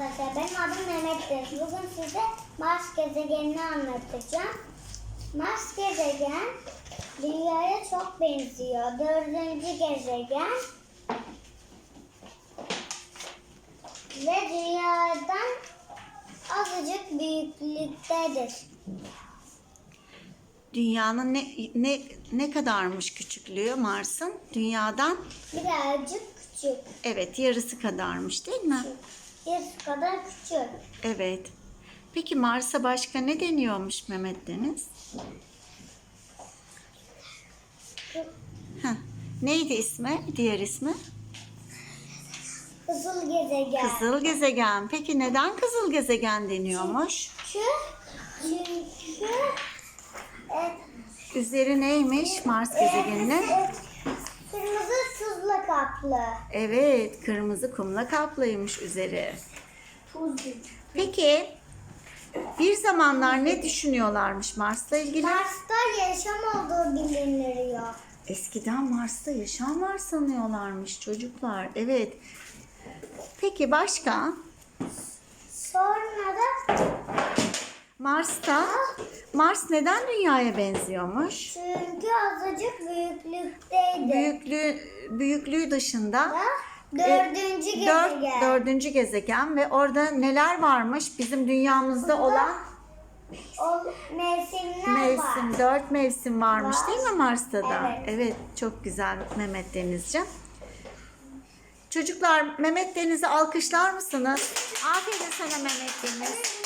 arkadaşlar. Benim adım Mehmet Deniz. Bugün size Mars gezegenini anlatacağım. Mars gezegen Dünya'ya çok benziyor. Dördüncü gezegen ve Dünya'dan azıcık büyüklüktedir. Dünyanın ne ne ne kadarmış küçüklüğü Mars'ın? Dünyadan Birazcık küçük. evet yarısı kadarmış değil mi? Bir kadar küçük. Evet. Peki Mars'a başka ne deniyormuş Mehmet Deniz? Heh. Neydi ismi? Diğer ismi? Kızıl gezegen. Kızıl gezegen. Peki neden kızıl gezegen deniyormuş? Çünkü, çünkü e, Üzeri neymiş Mars gezegeninin? e, kırmızı tuzla kaplı. Evet, kırmızı kumla kaplıymış üzeri. Peki bir zamanlar ne düşünüyorlarmış Mars'la ilgili? Mars'ta yaşam olduğu biliniyor. Eskiden Mars'ta yaşam var sanıyorlarmış çocuklar. Evet. Peki başka? Sonra da Mars'ta Mars neden Dünya'ya benziyormuş? çünkü azıcık büyüklükteydi. Büyüklüğü büyüklüğü dışında Da dördüncü e, dört- gezegen. dördüncü gezegen ve orada neler varmış bizim dünyamızda Burada olan O mevsimler mevsim, var. dört mevsim varmış Var. değil mi Mars'ta da? Evet. Evet, çok güzel Mehmet Denizciğim. Çocuklar Mehmet Deniz'i alkışlar mısınız? Aferin sana Mehmet Deniz.